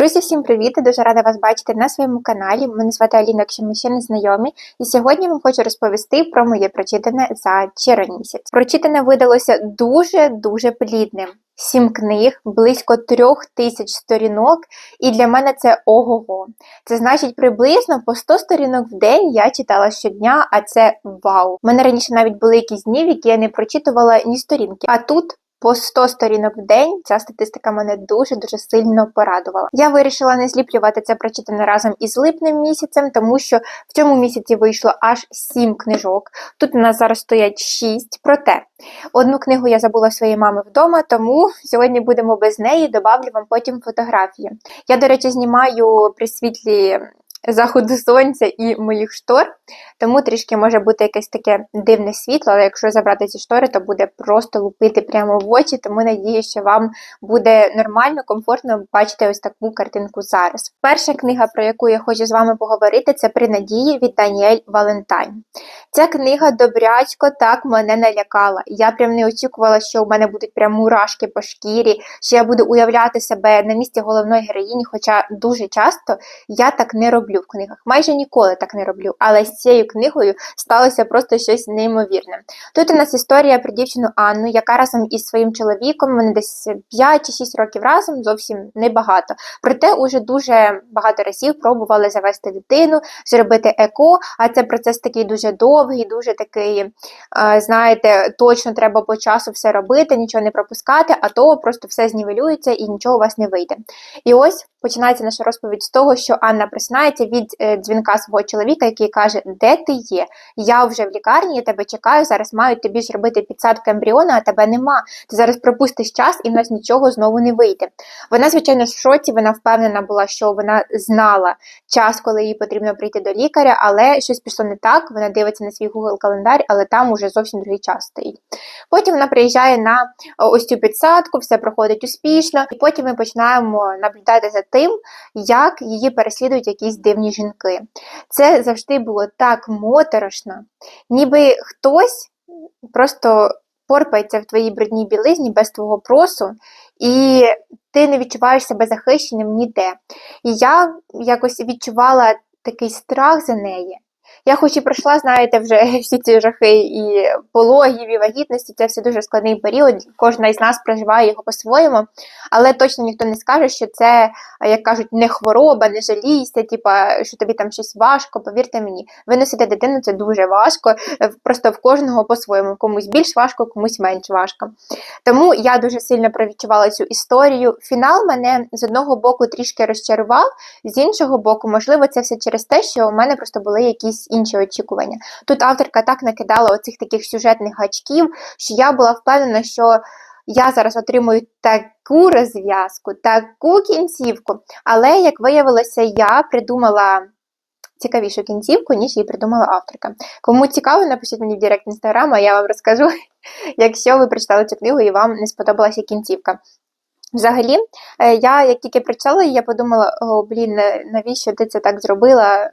Друзі, всім привіт! Дуже рада вас бачити на своєму каналі. Мене звати Аліна, якщо ми ще не знайомі. І сьогодні вам хочу розповісти про моє прочитане за червень місяць. Прочитане видалося дуже-дуже плідним. Сім книг, близько трьох тисяч сторінок, і для мене це ого-го. Це значить приблизно по 100 сторінок в день я читала щодня, а це вау. У мене раніше навіть були якісь дні, в які я не прочитувала ні сторінки. А тут по 100 сторінок в день. Ця статистика мене дуже-дуже сильно порадувала. Я вирішила не зліплювати це прочитане разом із липнем місяцем, тому що в цьому місяці вийшло аж 7 книжок. Тут у нас зараз стоять 6. Проте одну книгу я забула своєї мами вдома, тому сьогодні будемо без неї. Добавлю вам потім фотографії. Я, до речі, знімаю при світлі заходу сонця і моїх штор, тому трішки може бути якесь таке дивне світло, але якщо забрати ці штори, то буде просто лупити прямо в очі, тому надію, що вам буде нормально, комфортно бачити ось таку картинку зараз. Перша книга, про яку я хочу з вами поговорити, це при надії від Даніель Валентайн. Ця книга добрячко так мене налякала. Я прям не очікувала, що у мене будуть прям мурашки по шкірі, що я буду уявляти себе на місці головної героїні, хоча дуже часто я так не роблю роблю в книгах. Майже ніколи так не роблю. Але з цією книгою сталося просто щось неймовірне. Тут у нас історія про дівчину Анну, яка разом із своїм чоловіком, вони десь 5 чи 6 років разом, зовсім небагато. Проте уже дуже багато разів пробували завести дитину, зробити еко, а це процес такий дуже довгий, дуже такий, знаєте, точно треба по часу все робити, нічого не пропускати, а то просто все знівелюється і нічого у вас не вийде. І ось починається наша розповідь з того, що Анна просинається від е, дзвінка свого чоловіка, який каже, де ти є? Я вже в лікарні, я тебе чекаю, зараз мають тобі ж робити підсадку ембріона, а тебе нема. Ти зараз пропустиш час і в нас нічого знову не вийде. Вона, звичайно, в шоці, вона впевнена була, що вона знала час, коли їй потрібно прийти до лікаря, але щось пішло не так. Вона дивиться на свій Google календар, але там уже зовсім другий час стоїть. Потім вона приїжджає на ось цю підсадку, все проходить успішно, і потім ми починаємо наблюдати за тим, як її переслідують якісь дивні жінки. Це завжди було так моторошно, ніби хтось просто порпається в твоїй брудній білизні без твого просу, і ти не відчуваєш себе захищеним ніде. І я якось відчувала такий страх за неї. Я хоч і пройшла, знаєте, вже всі ці жахи і пологів, і вагітності, це все дуже складний період. Кожна із нас проживає його по-своєму, але точно ніхто не скаже, що це, як кажуть, не хвороба, не жалійся, типа, що тобі там щось важко. Повірте мені, виносити дитину це дуже важко, просто в кожного по-своєму, комусь більш важко, комусь менш важко. Тому я дуже сильно провідчувала цю історію. Фінал мене з одного боку трішки розчарував, з іншого боку, можливо, це все через те, що у мене просто були якісь інші очікування. Тут авторка так накидала оцих таких сюжетних гачків, що я була впевнена, що я зараз отримую таку розв'язку, таку кінцівку. Але, як виявилося, я придумала. Цікавішу кінцівку, ніж її придумала авторка. Кому цікаво, напишіть мені в Директ інстаграм, а я вам розкажу, якщо ви прочитали цю книгу і вам не сподобалася кінцівка. Взагалі, е, я як тільки прочитала, я подумала: о, блін, навіщо ти це так зробила?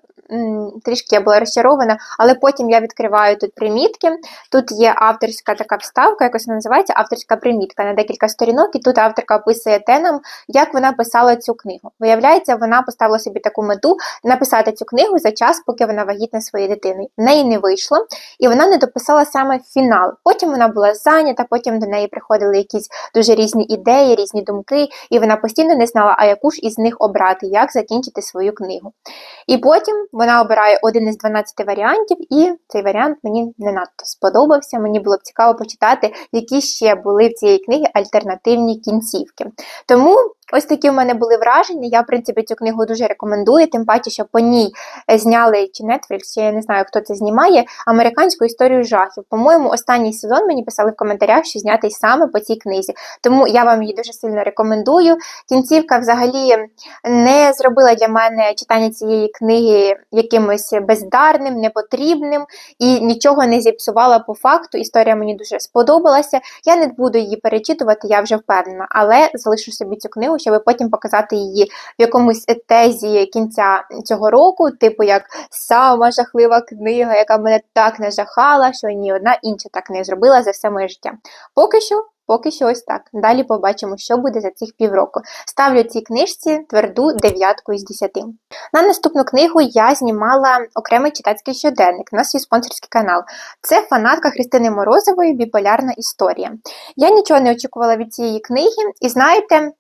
Трішки я була розчарована, але потім я відкриваю тут примітки. Тут є авторська така вставка, якось вона називається авторська примітка на декілька сторінок, і тут авторка описує те нам, як вона писала цю книгу. Виявляється, вона поставила собі таку мету написати цю книгу за час, поки вона вагітна своєю дитиною. В неї не вийшло, і вона не дописала саме фінал. Потім вона була зайнята, потім до неї приходили якісь дуже різні ідеї, різні думки, і вона постійно не знала, а яку ж із них обрати, як закінчити свою книгу. І потім вона обирає один із 12 варіантів, і цей варіант мені не надто сподобався. Мені було б цікаво почитати, які ще були в цієї книги альтернативні кінцівки. Тому Ось такі в мене були враження. Я, в принципі, цю книгу дуже рекомендую, тим паче, що по ній е, зняли чи Netflix, я не знаю, хто це знімає, американську історію жахів. По-моєму, останній сезон мені писали в коментарях, що знятий саме по цій книзі. Тому я вам її дуже сильно рекомендую. Кінцівка взагалі не зробила для мене читання цієї книги якимось бездарним, непотрібним і нічого не зіпсувала по факту. Історія мені дуже сподобалася. Я не буду її перечитувати, я вже впевнена, але залишу собі цю книгу щоб потім показати її в якомусь тезі кінця цього року, типу як сама жахлива книга, яка мене так нажахала, що ні одна інша так не зробила за все моє життя. Поки що поки що ось так. Далі побачимо, що буде за цих півроку. Ставлю цій книжці тверду дев'ятку із десяти. На наступну книгу я знімала окремий читацький щоденник на свій спонсорський канал. Це фанатка Христини Морозової Біполярна історія. Я нічого не очікувала від цієї книги, і знаєте,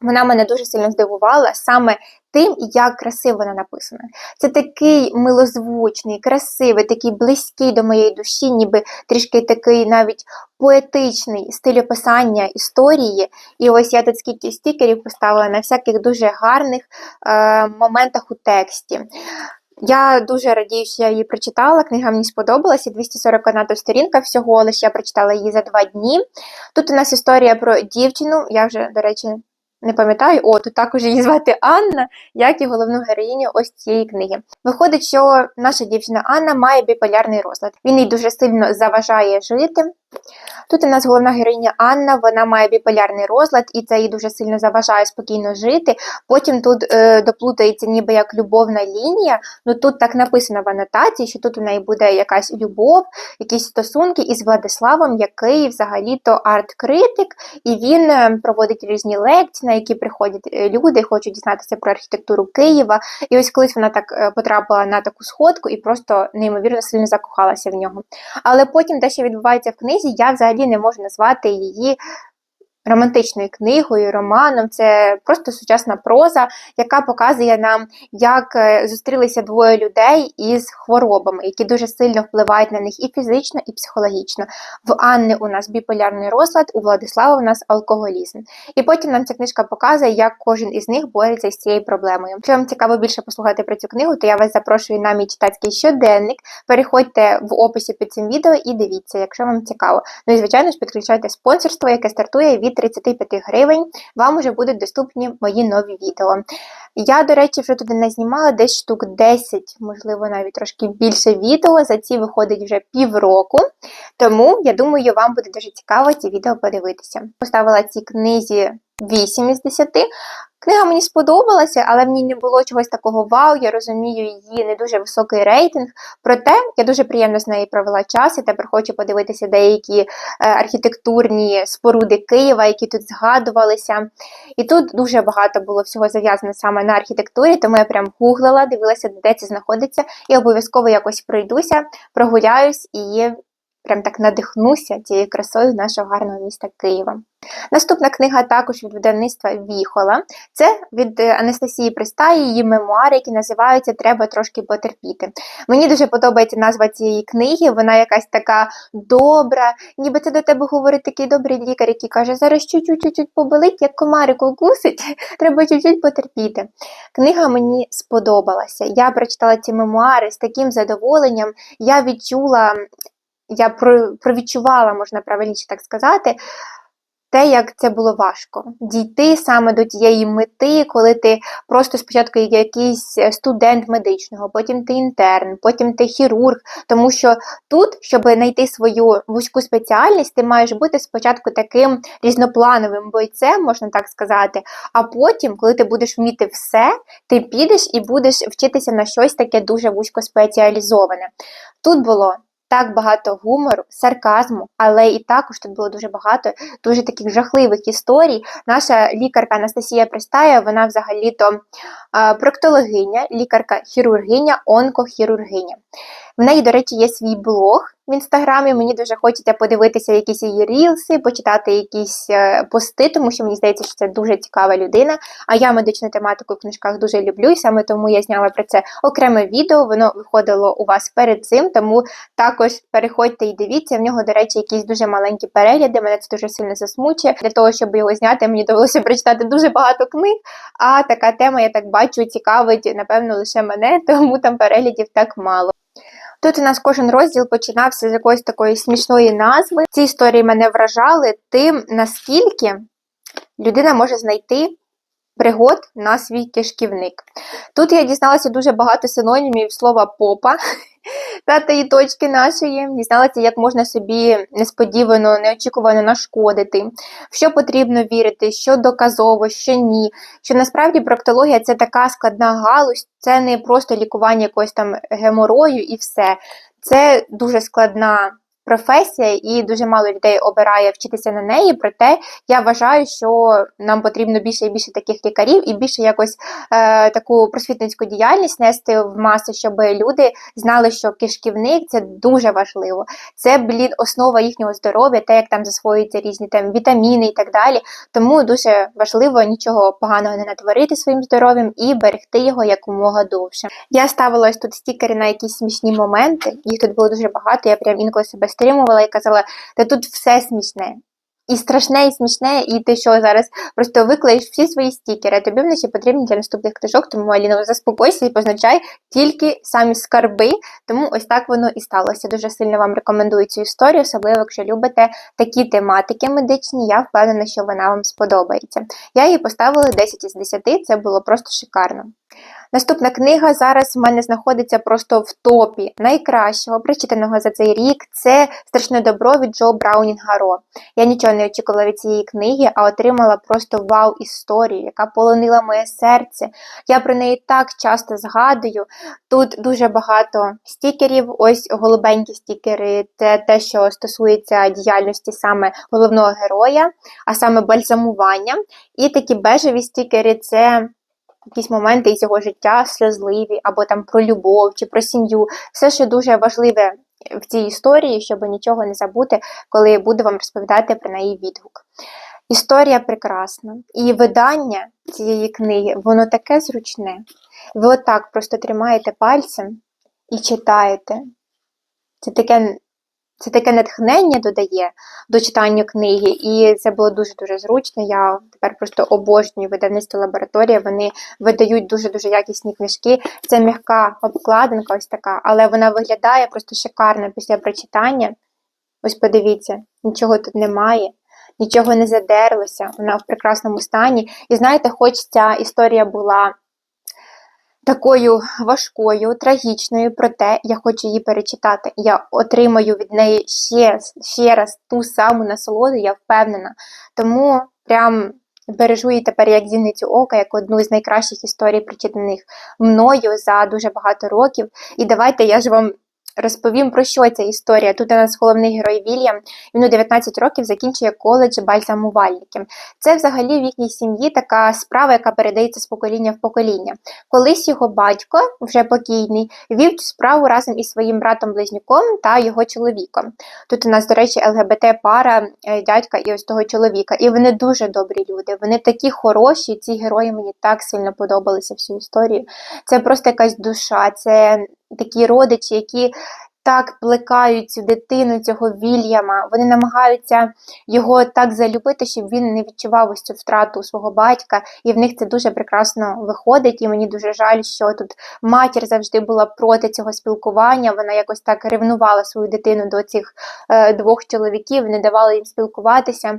вона мене дуже сильно здивувала саме тим, як красиво вона написана. Це такий милозвучний, красивий, такий близький до моєї душі, ніби трішки такий навіть поетичний стиль описання історії. І ось я тут скільки стікерів поставила на всяких дуже гарних е, моментах у тексті. Я дуже радію, що я її прочитала. Книга мені сподобалася. 241 сторінка всього, лише я прочитала її за два дні. Тут у нас історія про дівчину, я вже, до речі, не пам'ятаю, о, тут також її звати Анна, як і головну героїню ось цієї книги. Виходить, що наша дівчина Анна має біполярний розлад. Він їй дуже сильно заважає жити. Тут у нас головна героїня Анна, вона має біполярний розлад, і це їй дуже сильно заважає спокійно жити. Потім тут е, доплутається ніби як любовна лінія. Ну тут так написано в анотації, що тут у неї буде якась любов, якісь стосунки із Владиславом, який взагалі-то арт-критик, і він е, проводить різні лекції, на які приходять е, люди, хочуть дізнатися про архітектуру Києва. І ось колись вона так е, потрапила на таку сходку і просто неймовірно сильно закохалася в нього. Але потім те, що відбувається в книзі, я взагалі не можу назвати її романтичною книгою, романом. Це просто сучасна проза, яка показує нам, як е, зустрілися двоє людей із хворобами, які дуже сильно впливають на них і фізично, і психологічно. В Анни у нас біполярний розлад, у Владислава у нас алкоголізм. І потім нам ця книжка показує, як кожен із них бореться з цією проблемою. Якщо вам цікаво більше послухати про цю книгу, то я вас запрошую на мій читацький щоденник. Переходьте в описі під цим відео і дивіться, якщо вам цікаво. Ну і звичайно ж підключайте спонсорство, яке стартує від 35 гривень, вам вже будуть доступні мої нові відео. Я, до речі, вже туди не знімала десь штук 10, можливо, навіть трошки більше відео. За ці виходить вже півроку. Тому, я думаю, вам буде дуже цікаво ці відео подивитися. Поставила цій книзі 8 із 10. Книга мені сподобалася, але ній не було чогось такого вау. Я розумію її не дуже високий рейтинг. Проте я дуже приємно з нею провела час і тепер хочу подивитися деякі е, архітектурні споруди Києва, які тут згадувалися. І тут дуже багато було всього зав'язано саме на архітектурі, тому я прям гуглила, дивилася, де це знаходиться, і обов'язково якось пройдуся, прогуляюсь і прям так надихнуся цією красою нашого гарного міста Києва. Наступна книга також від видавництва Віхола. Це від е, Анастасії Пристаї, її мемуари, які називаються Треба трошки потерпіти. Мені дуже подобається назва цієї книги, вона якась така добра, ніби це до тебе говорить такий добрий лікар, який каже, зараз чуть-чуть поболить, як комарик укусить, треба чуть-чуть потерпіти. Книга мені сподобалася. Я прочитала ці мемуари з таким задоволенням, я відчула я провідчувала, можна правильніше так сказати, те, як це було важко дійти саме до тієї мети, коли ти просто спочатку якийсь студент медичного, потім ти інтерн, потім ти хірург. Тому що тут, щоб знайти свою вузьку спеціальність, ти маєш бути спочатку таким різноплановим бойцем, можна так сказати. А потім, коли ти будеш вміти все, ти підеш і будеш вчитися на щось таке дуже вузько спеціалізоване. Тут було так багато гумору, сарказму, але і також тут було дуже багато дуже таких жахливих історій. Наша лікарка Анастасія Пристая, вона взагалі-то проктологиня, лікарка-хірургиня, онкохірургиня. В неї, до речі, є свій блог в інстаграмі. Мені дуже хочеться подивитися якісь її рілси, почитати якісь е, пости, тому що мені здається, що це дуже цікава людина. А я медичну тематику в книжках дуже люблю, і саме тому я зняла про це окреме відео. Воно виходило у вас перед цим, тому також переходьте і дивіться. В нього, до речі, якісь дуже маленькі перегляди. Мене це дуже сильно засмучує. Для того, щоб його зняти, мені довелося прочитати дуже багато книг. А така тема, я так бачу, цікавить, напевно, лише мене, тому там переглядів так мало. Тут у нас кожен розділ починався з якоїсь такої смішної назви. Ці історії мене вражали тим, наскільки людина може знайти пригод на свій кишківник. Тут я дізналася дуже багато синонімів слова попа п'ятої точки нашої. Дізналася, як можна собі несподівано, неочікувано нашкодити, що потрібно вірити, що доказово, що ні. Що насправді проктологія це така складна галузь, це не просто лікування якогось там геморою і все. Це дуже складна професія, і дуже мало людей обирає вчитися на неї. Проте я вважаю, що нам потрібно більше і більше таких лікарів, і більше якось е, таку просвітницьку діяльність нести в масу, щоб люди знали, що кишківник це дуже важливо. Це блін, основа їхнього здоров'я, те, як там засвоюються різні там вітаміни і так далі. Тому дуже важливо нічого поганого не натворити своїм здоров'ям і берегти його якомога довше. Я ставила ось тут стікери на якісь смішні моменти, їх тут було дуже багато. Я прям інколи себе стримувала і казала, та тут все смішне. І страшне, і смішне, і ти що зараз просто виклеїш всі свої стікери. Тобі вони ще потрібні для наступних книжок, тому Аліна, заспокойся і позначай тільки самі скарби. Тому ось так воно і сталося. Дуже сильно вам рекомендую цю історію, особливо якщо любите такі тематики медичні. Я впевнена, що вона вам сподобається. Я її поставила 10 із 10, це було просто шикарно. Наступна книга зараз в мене знаходиться просто в топі найкращого прочитаного за цей рік. Це страшне добро від Джо Браунінга Ро. Я нічого не очікувала від цієї книги, а отримала просто вау-історію, яка полонила моє серце. Я про неї так часто згадую. Тут дуже багато стікерів, ось голубенькі стікери, це те, що стосується діяльності саме головного героя, а саме бальзамування. І такі бежеві стікери це якісь моменти із його життя сльозливі, або там про любов чи про сім'ю. Все, що дуже важливе в цій історії, щоб нічого не забути, коли буду вам розповідати про неї відгук. Історія прекрасна. І видання цієї книги, воно таке зручне. Ви отак просто тримаєте пальцем і читаєте. Це таке це таке натхнення додає до читання книги, і це було дуже-дуже зручно. Я тепер просто обожнюю видавництво лабораторія. Вони видають дуже-дуже якісні книжки. Це м'яка обкладинка, ось така, але вона виглядає просто шикарно після прочитання. Ось подивіться, нічого тут немає, нічого не задерлося, вона в прекрасному стані. І знаєте, хоч ця історія була такою важкою, трагічною, проте я хочу її перечитати. Я отримаю від неї ще, ще раз ту саму насолоду, я впевнена. Тому прям. Бережу її тепер як зіницю ока, як одну з найкращих історій, прочитаних мною за дуже багато років. І давайте я ж вам Розповім про що ця історія. Тут у нас головний герой Вільям. Він у 19 років закінчує коледж бальзамувальників. Це взагалі в їхній сім'ї така справа, яка передається з покоління в покоління. Колись його батько, вже покійний, вів цю справу разом із своїм братом-близнюком та його чоловіком. Тут у нас, до речі, ЛГБТ-пара, е, дядька і ось того чоловіка. І вони дуже добрі люди. Вони такі хороші. Ці герої мені так сильно подобалися всю історію. Це просто якась душа. це такі родичі, які так плекають цю дитину, цього Вільяма. Вони намагаються його так залюбити, щоб він не відчував ось цю втрату свого батька, і в них це дуже прекрасно виходить. І мені дуже жаль, що тут матір завжди була проти цього спілкування. Вона якось так ревнувала свою дитину до цих е, двох чоловіків, не давала їм спілкуватися.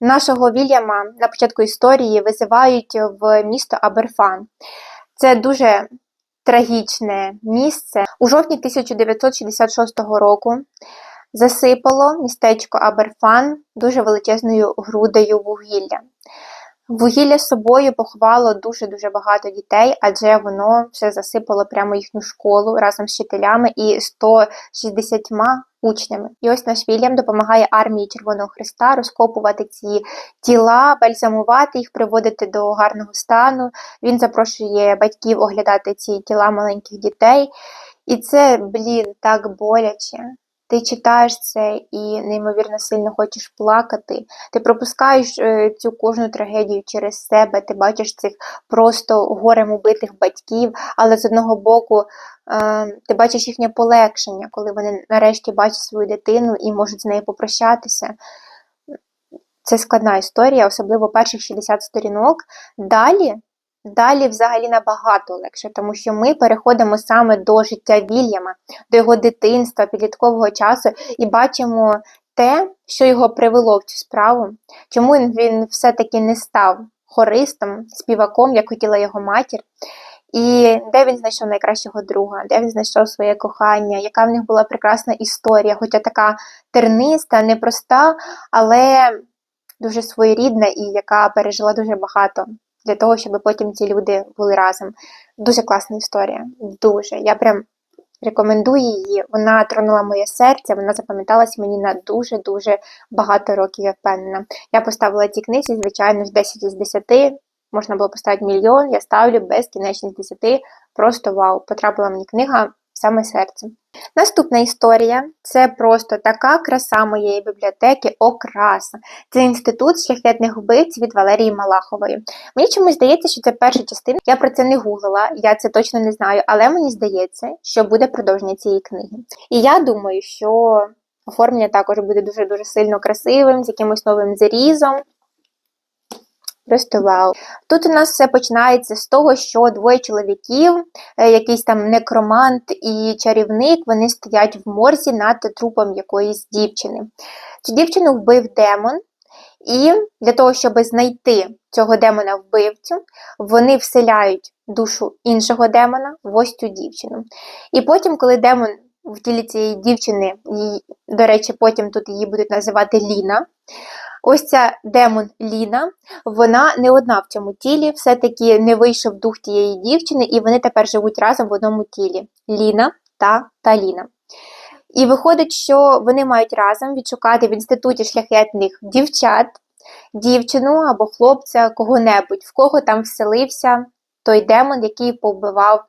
Нашого Вільяма на початку історії визивають в місто Аберфан. Це дуже трагічне місце. У жовтні 1966 року засипало містечко Аберфан дуже величезною грудею вугілля. Вугілля з собою поховало дуже-дуже багато дітей, адже воно все засипало прямо їхню школу разом з вчителями і 160 учнями. І ось наш Вільям допомагає армії Червоного Христа розкопувати ці тіла, бальзамувати їх, приводити до гарного стану. Він запрошує батьків оглядати ці тіла маленьких дітей. І це, блін, так боляче. Ти читаєш це і неймовірно сильно хочеш плакати. Ти пропускаєш е, цю кожну трагедію через себе, ти бачиш цих просто горем убитих батьків, але з одного боку е, ти бачиш їхнє полегшення, коли вони нарешті бачать свою дитину і можуть з нею попрощатися. Це складна історія, особливо перших 60 сторінок. Далі Далі взагалі набагато легше, тому що ми переходимо саме до життя Вільяма, до його дитинства, підліткового часу і бачимо те, що його привело в цю справу, чому він все-таки не став хористом, співаком, як хотіла його матір. І де він знайшов найкращого друга, де він знайшов своє кохання, яка в них була прекрасна історія, хоча така терниста, непроста, але дуже своєрідна і яка пережила дуже багато для того, щоб потім ці люди були разом. Дуже класна історія. Дуже. Я прям Рекомендую її. Вона тронула моє серце, вона запам'яталась мені на дуже-дуже багато років, я впевнена. Я поставила цій книзі, звичайно, ж 10 із 10. Можна було поставити мільйон, я ставлю безкінечність 10. Просто вау! Потрапила мені книга саме серце. Наступна історія це просто така краса моєї бібліотеки, окраса. Це інститут шляхетних вбивць від Валерії Малахової. Мені чомусь здається, що це перша частина. Я про це не гуглила, я це точно не знаю, але мені здається, що буде продовження цієї книги. І я думаю, що оформлення також буде дуже-дуже сильно красивим, з якимось новим зарізом. Просто. Тут у нас все починається з того, що двоє чоловіків, е, якийсь там некромант і чарівник, вони стоять в морзі над трупом якоїсь дівчини. Цю дівчину вбив демон, і для того, щоб знайти цього демона-вбивцю, вони вселяють душу іншого демона в ось цю дівчину. І потім, коли демон в тілі цієї дівчини, її, до речі, потім тут її будуть називати Ліна. Ось ця демон Ліна, вона не одна в цьому тілі, все-таки не вийшов дух тієї дівчини, і вони тепер живуть разом в одному тілі Ліна та Таліна. І виходить, що вони мають разом відшукати в інституті шляхетних дівчат, дівчину або хлопця, кого-небудь, в кого там вселився той демон, який повбивав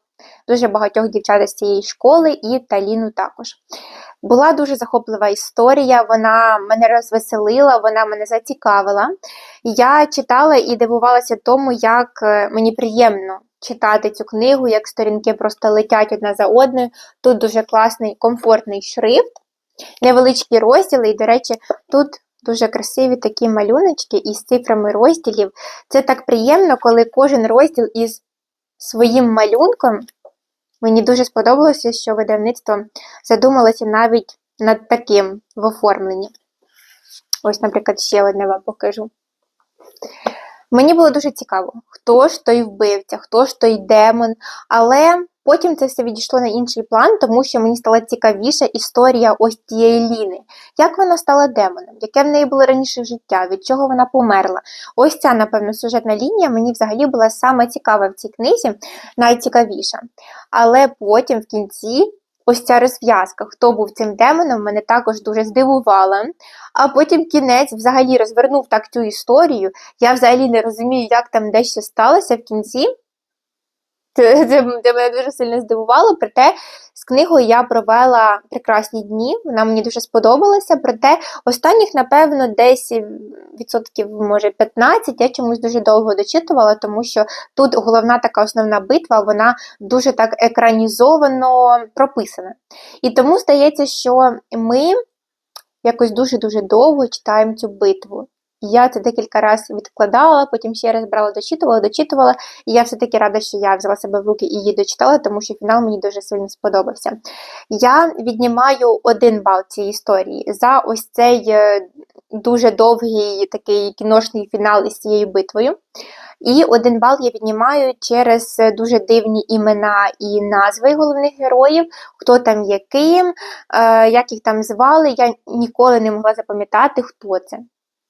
дуже багатьох дівчат з цієї школи, і Таліну також. Була дуже захоплива історія, вона мене розвеселила, вона мене зацікавила. Я читала і дивувалася тому, як е, мені приємно читати цю книгу, як сторінки просто летять одна за одною. Тут дуже класний, комфортний шрифт, невеличкі розділи, і, до речі, тут. Дуже красиві такі малюночки із цифрами розділів. Це так приємно, коли кожен розділ із своїм малюнком Мені дуже сподобалося, що видавництво задумалося навіть над таким в оформленні. Ось, наприклад, ще одне вам покажу. Мені було дуже цікаво, хто ж той вбивця, хто ж той демон, але Потім це все відійшло на інший план, тому що мені стала цікавіша історія ось тієї Ліни. Як вона стала демоном, яке в неї було раніше життя, від чого вона померла. Ось ця, напевно, сюжетна лінія мені взагалі була саме цікава в цій книзі, найцікавіша. Але потім в кінці. Ось ця розв'язка, хто був цим демоном, мене також дуже здивувала. А потім кінець взагалі розвернув так цю історію. Я взагалі не розумію, як там дещо сталося в кінці. Це, це, мене дуже сильно здивувало. Проте з книгою я провела прекрасні дні, вона мені дуже сподобалася. Проте останніх, напевно, десь відсотків, може 15, я чомусь дуже довго дочитувала, тому що тут головна така основна битва, вона дуже так екранізовано прописана. І тому здається, що ми якось дуже-дуже довго читаємо цю битву. Я це декілька разів відкладала, потім ще раз брала, дочитувала, дочитувала, і я все-таки рада, що я взяла себе в руки і її дочитала, тому що фінал мені дуже сильно сподобався. Я віднімаю один бал цієї історії за ось цей е, дуже довгий такий кіношний фінал із цією битвою. І один бал я віднімаю через дуже дивні імена і назви головних героїв, хто там є ким, е, як їх там звали. Я ніколи не могла запам'ятати, хто це.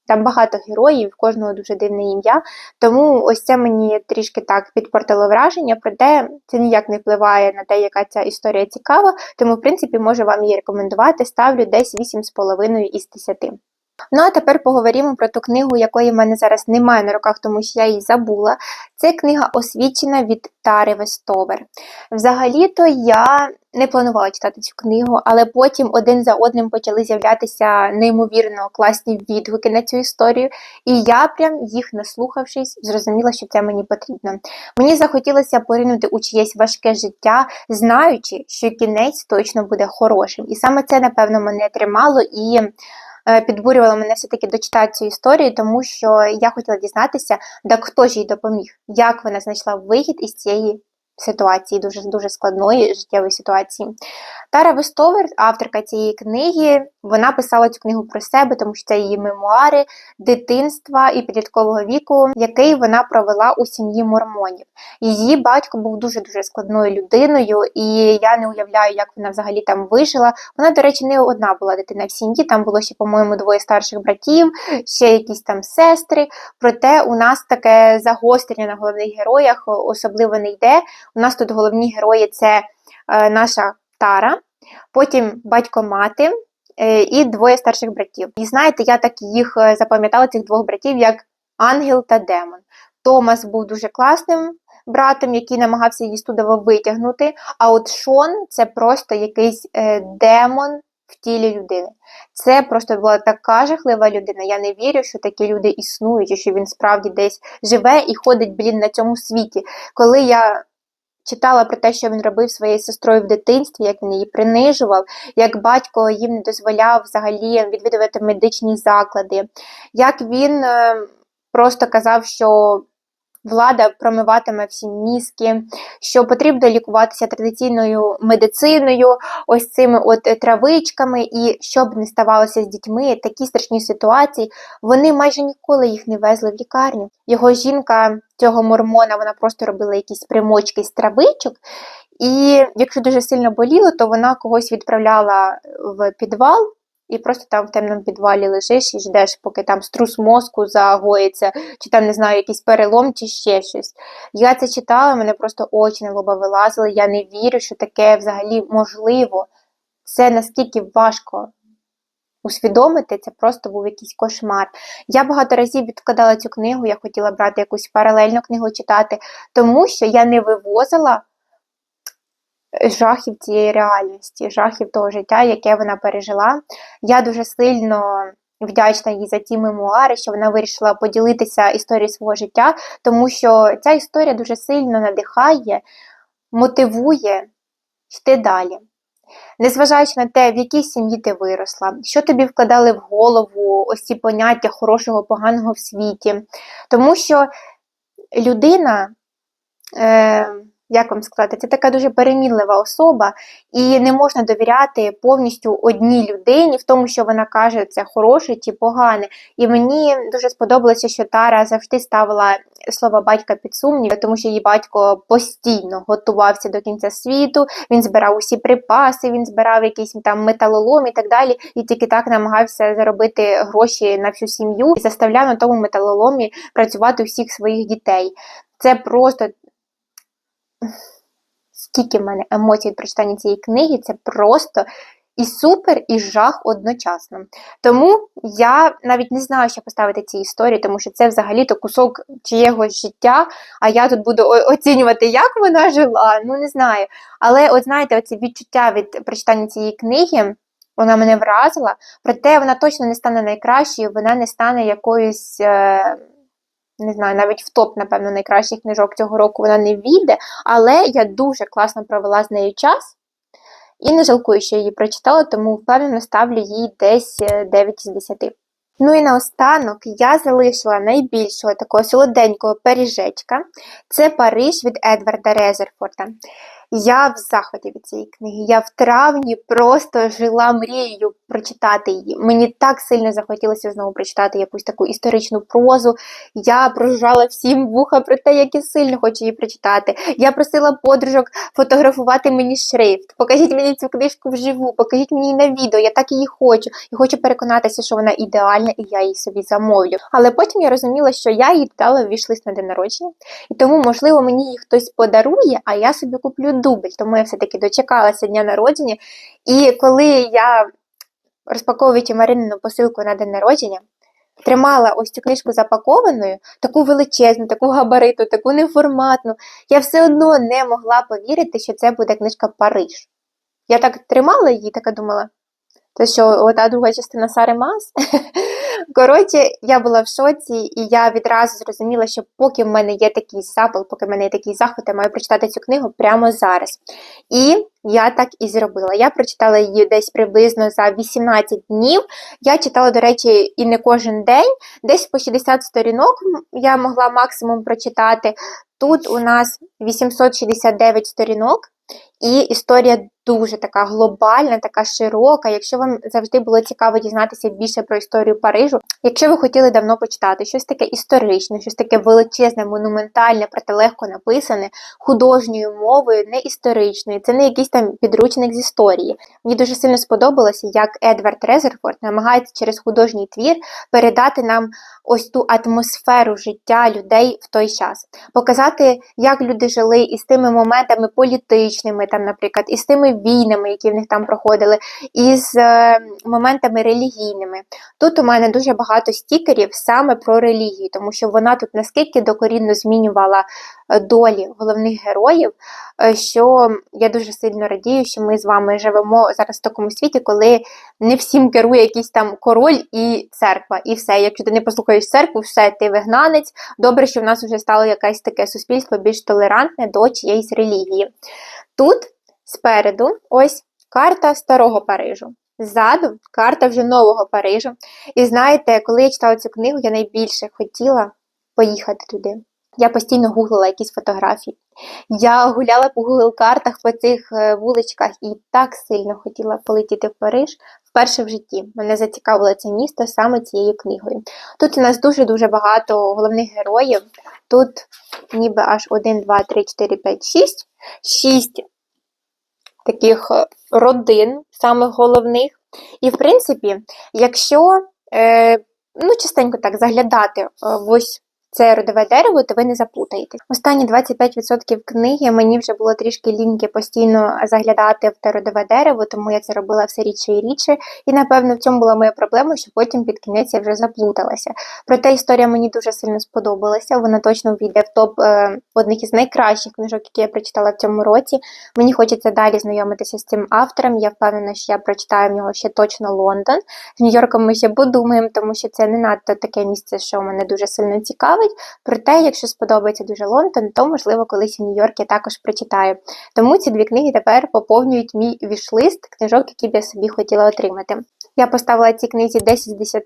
Там багато героїв, кожного дуже дивне ім'я. Тому ось це мені трішки так підпортило враження, проте це ніяк не впливає на те, яка ця історія цікава. Тому, в принципі, можу вам її рекомендувати. Ставлю десь 8,5 із 10. Ну, а тепер поговоримо про ту книгу, якої в мене зараз немає на руках, тому що я її забула. Це книга освічена від Тари Вестовер. Взагалі-то я не планувала читати цю книгу, але потім один за одним почали з'являтися неймовірно класні відгуки на цю історію. І я, прям їх наслухавшись, зрозуміла, що це мені потрібно. Мені захотілося поринути у чиєсь важке життя, знаючи, що кінець точно буде хорошим. І саме це, напевно, мене тримало і. Е, підбурювала мене все-таки дочитати цю історію, тому що я хотіла дізнатися, так хто ж їй допоміг, як вона знайшла вихід із цієї ситуації, дуже дуже складної життєвої ситуації. Тара Вестовер, авторка цієї книги, вона писала цю книгу про себе, тому що це її мемуари дитинства і підліткового віку, який вона провела у сім'ї мормонів. Її батько був дуже-дуже складною людиною, і я не уявляю, як вона взагалі там вижила. Вона, до речі, не одна була дитина в сім'ї, там було ще, по-моєму, двоє старших братів, ще якісь там сестри. Проте у нас таке загострення на головних героях особливо не йде. У нас тут головні герої це е, наша Тара, потім батько мати е, і двоє старших братів. І знаєте, я так їх е, запам'ятала, цих двох братів, як ангел та демон. Томас був дуже класним братом, який намагався її студово витягнути. А от Шон це просто якийсь демон в тілі людини. Це просто була така жахлива людина. Я не вірю, що такі люди існують, і що він справді десь живе і ходить, блін, на цьому світі. Коли я читала про те, що він робив своєю сестрою в дитинстві, як він її принижував, як батько їм не дозволяв взагалі відвідувати медичні заклади, як він е, просто казав, що влада промиватиме всі мізки, що потрібно лікуватися традиційною медициною, ось цими от травичками, і щоб не ставалося з дітьми, такі страшні ситуації, вони майже ніколи їх не везли в лікарню. Його жінка цього мормона, вона просто робила якісь примочки з травичок. І якщо дуже сильно боліло, то вона когось відправляла в підвал, і просто там в темному підвалі лежиш і ждеш, поки там струс мозку загоїться, чи там, не знаю, якийсь перелом, чи ще щось. Я це читала, мене просто очі на лоба вилазили. Я не вірю, що таке взагалі можливо. Це наскільки важко усвідомити, це просто був якийсь кошмар. Я багато разів відкладала цю книгу, я хотіла брати якусь паралельну книгу читати, тому що я не вивозила жахів цієї реальності, жахів того життя, яке вона пережила. Я дуже сильно вдячна їй за ті мемуари, що вона вирішила поділитися історією свого життя, тому що ця історія дуже сильно надихає, мотивує йти далі. Незважаючи на те, в якій сім'ї ти виросла, що тобі вкладали в голову ось ці поняття хорошого, поганого в світі. Тому що людина. Е, як вам сказати, це така дуже перемінлива особа, і не можна довіряти повністю одній людині в тому, що вона каже, це хороше чи погане. І мені дуже сподобалося, що Тара завжди ставила слова батька під сумнів, тому що її батько постійно готувався до кінця світу, він збирав усі припаси, він збирав якийсь там металолом і так далі, і тільки так намагався заробити гроші на всю сім'ю і заставляв на тому металоломі працювати усіх своїх дітей. Це просто скільки в мене емоцій від прочитання цієї книги, це просто і супер, і жах одночасно. Тому я навіть не знаю, що поставити цій історії, тому що це взагалі-то кусок чиєгось життя, а я тут буду оцінювати, як вона жила, ну не знаю. Але, от знаєте, оці відчуття від прочитання цієї книги. Вона мене вразила, проте вона точно не стане найкращою, вона не стане якоюсь е, не знаю, навіть в топ, напевно, найкращих книжок цього року вона не війде, але я дуже класно провела з нею час. І не жалкую, що її прочитала, тому впевнено ставлю їй десь 9 е, з 10. Ну і наостанок я залишила найбільшого такого солоденького пиріжечка. Це Париж від Едварда Резерфорда. Я в заході від цієї книги. Я в травні просто жила мрією прочитати її. Мені так сильно захотілося знову прочитати якусь таку історичну прозу. Я прожужжала всім вуха про те, як я сильно хочу її прочитати. Я просила подружок фотографувати мені шрифт. Покажіть мені цю книжку вживу, покажіть мені на відео. Я так її хочу. І хочу переконатися, що вона ідеальна, і я її собі замовлю. Але потім я розуміла, що я її дала в на день народження, і тому, можливо, мені її хтось подарує, а я собі куплю дубль, тому я все-таки дочекалася дня народження. І коли я, розпаковуючи Маринину посилку на день народження, тримала ось цю книжку запакованою, таку величезну, таку габариту, таку неформатну, я все одно не могла повірити, що це буде книжка Париж. Я так тримала її, така думала, то що ота друга частина Сари Мас. Коротше, я була в шоці, і я відразу зрозуміла, що поки в мене є такий запал, поки в мене є такий заход, я маю прочитати цю книгу прямо зараз. І я так і зробила. Я прочитала її десь приблизно за 18 днів. Я читала, до речі, і не кожен день, десь по 60 сторінок я могла максимум прочитати. Тут у нас 869 сторінок, і історія дуже така глобальна, така широка. Якщо вам завжди було цікаво дізнатися більше про історію Парижу, якщо ви хотіли давно почитати щось таке історичне, щось таке величезне, монументальне, проте легко написане, художньою мовою, не історичною, це не якийсь там підручник з історії. Мені дуже сильно сподобалося, як Едвард Резерфорд намагається через художній твір передати нам ось ту атмосферу життя людей в той час, показати, як люди жили із тими моментами політичними, там, наприклад, із тими війнами, які в них там проходили, із е, моментами релігійними. Тут у мене дуже багато стікерів саме про релігію, тому що вона тут наскільки докорінно змінювала е, долі головних героїв, е, що я дуже сильно радію, що ми з вами живемо зараз в такому світі, коли не всім керує якийсь там король і церква, і все. Якщо ти не послухаєш церкву, все, ти вигнанець. Добре, що в нас вже стало якесь таке суспільство більш толерантне до чиєїсь релігії. Тут спереду ось карта старого Парижу. Ззаду карта вже нового Парижу. І знаєте, коли я читала цю книгу, я найбільше хотіла поїхати туди. Я постійно гуглила якісь фотографії. Я гуляла по Google-картах по цих е, вуличках і так сильно хотіла полетіти в Париж вперше в житті. Мене зацікавило це місто саме цією книгою. Тут у нас дуже-дуже багато головних героїв. Тут ніби аж 1, 2, 3, 4, 5, 6. 6 таких е, родин, самих головних. І, в принципі, якщо е, ну, частенько так заглядати е, в ось це родове дерево, то ви не заплутаєтесь. Останні 25% книги мені вже було трішки ліньки постійно заглядати в те родове дерево, тому я це робила все рідше і рідше. І напевно в цьому була моя проблема, що потім під кінець я вже заплуталася. Проте історія мені дуже сильно сподобалася. Вона точно війде в топ е, одних із найкращих книжок, які я прочитала в цьому році. Мені хочеться далі знайомитися з цим автором. Я впевнена, що я прочитаю в нього ще точно Лондон. З Нью-Йорком ми ще подумаємо, тому що це не надто таке місце, що мене дуже сильно цікавить цікавить. Проте, якщо сподобається дуже Лондон, то можливо колись у Нью-Йорк я також прочитаю. Тому ці дві книги тепер поповнюють мій вішлист книжок, які б я собі хотіла отримати. Я поставила цій книзі 10 з 10,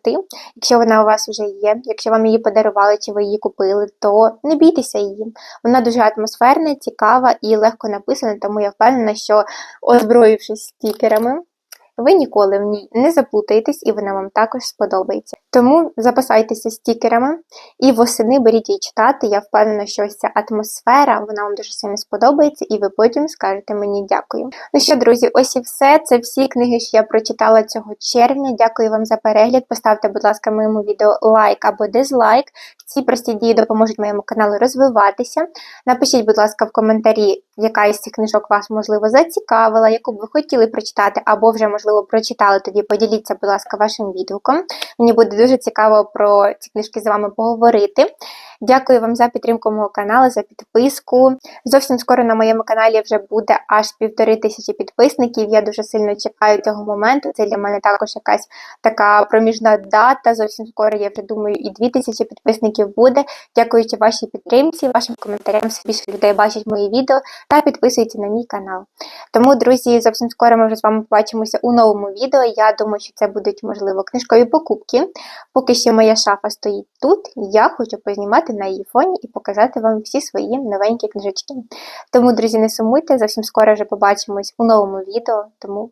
якщо вона у вас вже є, якщо вам її подарували чи ви її купили, то не бійтеся її. Вона дуже атмосферна, цікава і легко написана, тому я впевнена, що озброївшись стікерами, ви ніколи в ній не заплутаєтесь і вона вам також сподобається. Тому запасайтеся стікерами і восени беріть її читати. Я впевнена, що ось ця атмосфера вона вам дуже сильно сподобається, і ви потім скажете мені дякую. Ну що, друзі, ось і все. Це всі книги, що я прочитала цього червня. Дякую вам за перегляд. Поставте, будь ласка, моєму відео лайк або дизлайк. Ці прості дії допоможуть моєму каналу розвиватися. Напишіть, будь ласка, в коментарі, яка із цих книжок вас, можливо, зацікавила, яку б ви хотіли прочитати, або вже, можливо, прочитали. Тоді поділіться, будь ласка, вашим відгуком. Мені буде дуже цікаво про ці книжки з вами поговорити. Дякую вам за підтримку мого каналу, за підписку. Зовсім скоро на моєму каналі вже буде аж півтори тисячі підписників. Я дуже сильно чекаю цього моменту. Це для мене також якась така проміжна дата. Зовсім скоро я вже думаю, і дві тисячі підписників буде. Дякуючи вашій підтримці, вашим коментарям, все більше людей бачать мої відео та підписуються на мій канал. Тому, друзі, зовсім скоро ми вже з вами побачимося у новому відео. Я думаю, що це будуть, можливо, книжкові покупки. Поки що моя шафа стоїть тут, я хочу познімати на її фоні і показати вам всі свої новенькі книжечки. Тому, друзі, не сумуйте, зовсім скоро вже побачимось у новому відео, тому